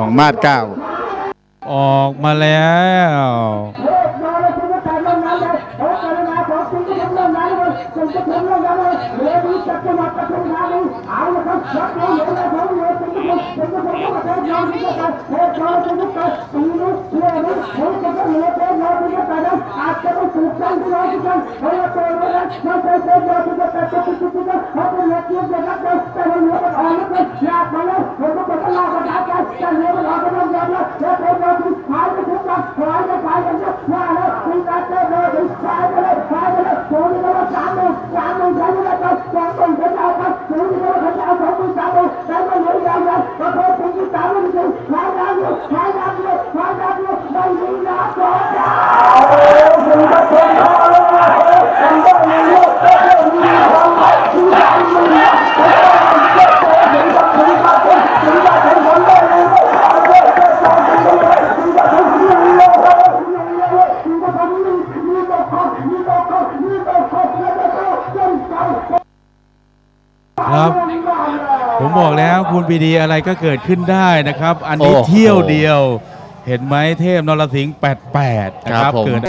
ของมาดเก้าออกมาแล้ว پلايک نال ครับ ผมบอกแล้วคุณปีดีอะไรก็เกิดขึ้นได้นะครับ อันนี้โอ้โหเที่ยวเดียว เห็นไหมเทพนรสิงห์88 นะคครัรับบผม เกิด